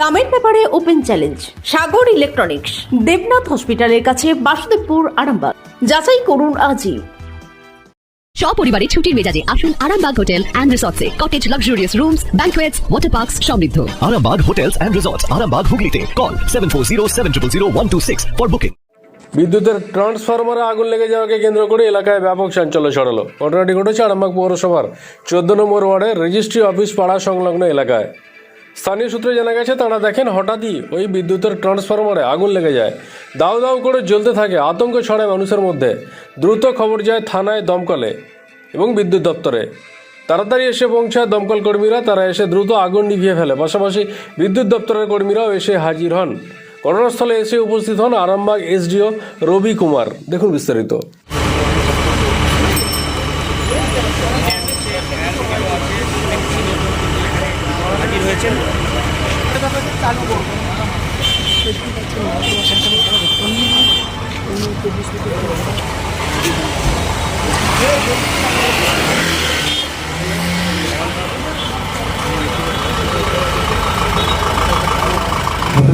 দামের ব্যাপারে open challenge Sagar electronics Debnath হসপিটালের কাছে বাসুদেবপুর আরামবাগ। যাচাই করুন আজই। সপরিবারে ছুটির মেজাজে আসুন Arambagh hotel and রিসর্টসে। Cottage luxurious rooms banquets water parks সমৃদ্ধ। Arambag Hotels and Resorts, Arambag Hooghly Call 740 for booking. বিদ্যুতের ট্রান্সফরমারে আগুন লেগে যাওয়াকে কেন্দ্র করে এলাকায় ব্যাপক চাঞ্চল্য ছড়ালো। ঘটনাটি ঘটেছে আরামবাগ পৌরসভার চোদ্দ নম্বর ওয়ার্ডের রেজিস্ট্রি অফিস পাড়া সংলগ্ন এলাকায়। স্থানীয় সূত্রে জানা গেছে, তারা দেখেন হঠাৎই ওই বিদ্যুতের ট্রান্সফরমারে আগুন লেগে যায়। দাউ দাউ করে জ্বলতে থাকে, আতঙ্ক ছড়ায় মানুষের মধ্যে। দ্রুত খবর যায় থানায় দমকলে এবং বিদ্যুৎ দপ্তরে। তাড়াতাড়ি এসে পৌঁছায় দমকল কর্মীরা, তারা এসে দ্রুত আগুন নিভিয়ে ফেলে। পাশাপাশি বিদ্যুৎ দপ্তরের কর্মীরাও এসে হাজির হন। ঘটনাস্থলে এসে উপস্থিত হন আরামবাগ এসডিও রবি কুমার। দেখুন বিস্তারিত।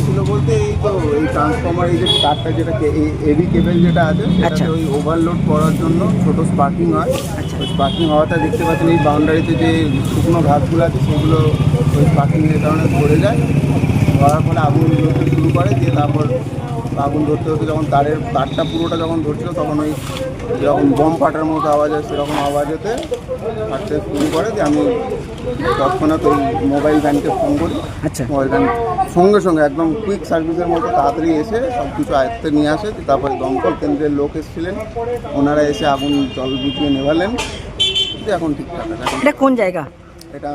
ছিল বলতে এই তো এই ট্রান্সফর্মার এই যে তারটা যেটা এবি কেবল যেটা আছে সেটাতে ওই ওভারলোড করার জন্য ছোট স্পার্কিং হয়। ওই হওয়াটা দেখতে পাচ্ছেন, এই বাউন্ডারিতে যে শুকনো ঘাসগুলো আছে, সেগুলো ওই স্পার্কিংয়ের কারণে ধরে যায়। ধরার ফলে আগুন ধরতে শুরু করে, দিয়ে তারপর আগুন ধরতে হতে যখন তারের তারটা পুরোটা যখন ধরছিল, তখন ওই যখন বম ফাটার মতো আওয়াজ হয়, সেরকম আওয়াজ হতে ফাটতে শুরু করে যে আমি তৎক্ষণাৎ ওই মোবাইল ভ্যানকে ফোন করি। আচ্ছা। মোবাইল ভ্যান সঙ্গে সঙ্গে একদম কুইক সার্ভিসের মতো তাড়াতাড়ি এসে সব কিছু আয়ত্তে নিয়ে আসে। তারপরে দমকল কেন্দ্রের লোক এসেছিলেন। ওনারা এসে আগুন জল বুঝিয়ে নেভালেন। এখন ঠিকঠাক আছে। এটা কোন জায়গা? এটা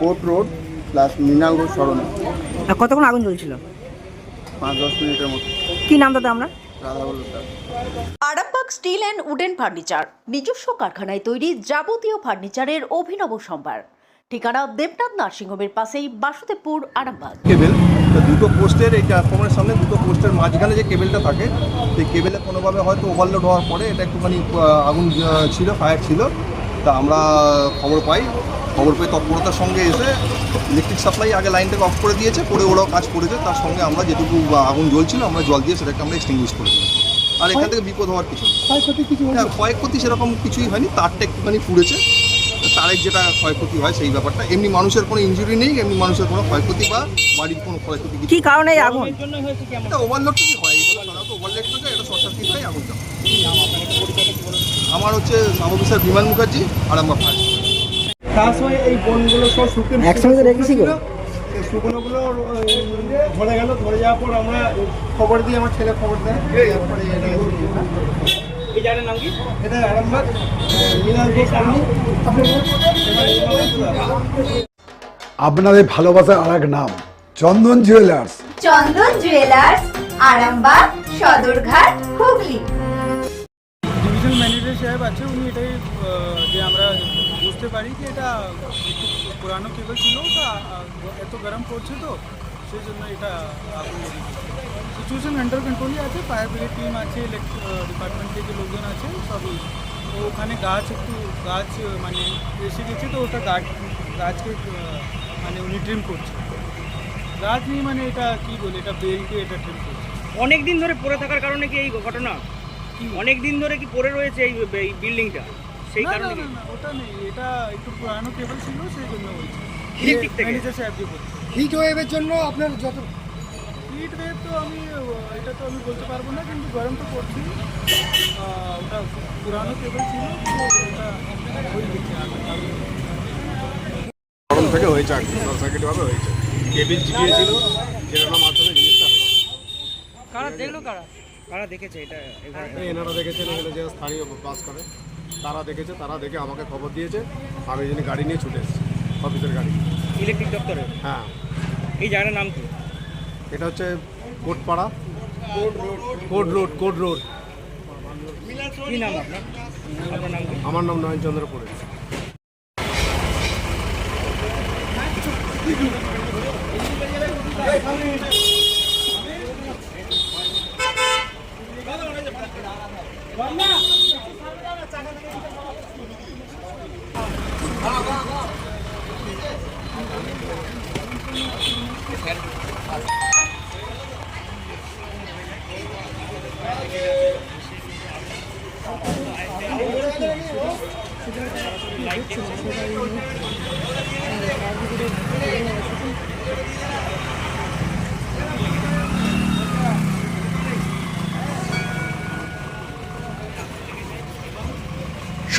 কোর্ট রোড প্লাস মৃণাল সরণ। আর কতক্ষণ আগুন জ্বলছিল? পাঁচ দশ মিনিটের মতো। কি নাম দাদা আমরা Arambag steel and wooden furniture, নিজস্ব কারখানায় তৈরি যাবতীয় ফার্নিচারের অভিনব সম্ভার। ঠিকানা দেবনাথ নার্সিংহোমের পাশেই বাসুদেবপুর, আরামবাগ। কেবেল দুটো পোস্টের এই ট্রান্সফর্মারের সামনে দুটো পোস্টের মাঝখানে যে কেবেলটা থাকে, সেই কেবেলে কোনোভাবে হয়তো ওভারলোড হওয়ার পরে এটা একটুখানি আগুন ছিল ফায়ার ছিল। তা আমরা খবর পাই। খবর পেয়ে তৎপরতার সঙ্গে এসে ইলেকট্রিক সাপ্লাই আগে লাইনটাকে অফ করে দিয়েছে পরে ওরাও কাজ করেছে তার সঙ্গে আমরা যেটুকু আগুন জ্বলছিল আমরা জল দিয়ে সেটাকে আমরা এক্সটিংগুইশ করে দিই আর এখান থেকে বিপদ হওয়ার কিছু। হ্যাঁ, ক্ষয়ক্ষতি সেরকম কিছুই হয়নি তারটা একটুখানি পুড়েছে। তারের যেটা ক্ষয়ক্ষতি হয় সেই ব্যাপারটা এমনি মানুষের কোনো ইনজুরি নেই এমনি মানুষের কোনো ক্ষয়ক্ষতি বা বাড়ির কোনো ক্ষয়ক্ষতি কি কারণে আগুন? এটা ওভারলোড থেকে হয় এগুলো সাধারণত ওভারলোড থেকে এটা শর্ট সার্কিট হয় আগুনটা আমার হচ্ছে সাব অফিসার বিমান মুখার্জি আর আমার ফায়ার তার সময় এই বনগুলো সব শুকনো একসঙ্গে রেখেছি গো। শুকনোগুলো আহ, ধরে গেল ধরে যাওয়ার পর আমরা খবর দিই আমার ছেলে খবর দেয়। তারপরে এটা এই জায়গার নাম কি? এটা আরামবাগ মিনাল ঘোষ আপনাদের ভালোবাসার আর এক নাম Chandan jewellers. Chandan jewellers Arambag Sadarghat Hooghly. Division manager সাহেব আছে উনি এটাই যে আমরা বুঝতে পারি যে এটা একটু পুরানো কেবল ছিল তা এত গরম পড়ছে তো সেই জন্য এটা আগুন লেগে সিচুয়েশন আন্ডার কন্ট্রোলই আছে ফায়ার ব্রিগেড টিম আছে ডিপার্টমেন্ট থেকে লোকজন আছে সবই। তো ওখানে গাছ একটু গাছ মানে এসে গেছে তো ওটা গাছ গাছকে মানে উনি ট্রিম করছে। গাছ নেই মানে এটা কি বলে এটা বেলকে এটা ট্রিম করছে। অনেক দিন ধরে পড়ে থাকার কারণে কি এই ঘটনা? অনেক দিন ধরে কি পড়ে রয়েছে এই বিল্ডিংটা সেই না, কারণে না, কি? ওটা নেই এটা একটু পুরানো কেবল ছিল সেই জন্য হয়েছে Electric থেকে? ম্যানেজার সাহেব যে বলছে। হিট ওয়েভের জন্য আপনার যত হিট ওয়েভ তো আমি এটা তো আমি বলতে পারব না কিন্তু গরম তো পড়ছি ওটা পুরানো কেবল ছিল ওটা হয়ে গেছে আগুন, আগুন। গরম থেকে হয়েছে শর্ট সার্কিটভাবে হয়েছে। কেবিল চিপিয়েছিল যেটার মাধ্যমে জিনিসটা কারা দেখল কারা? কারা দেখেছে এটা? এনারা দেখেছেন যে স্থানীয় বাস করে। তারা দেখেছে তারা দেখে আমাকে খবর দিয়েছে। আমি যিনি গাড়ি নিয়ে ছুটে এসেছি অফিসের গাড়ি ইলেকট্রিক দপ্তরে? হ্যাঁ। এই জায়গার নাম কি? এটা হচ্ছে Kotpara. Coat road. Coat road আমার নাম নয়ন চন্দ্র পড়ে Vamos! লাইট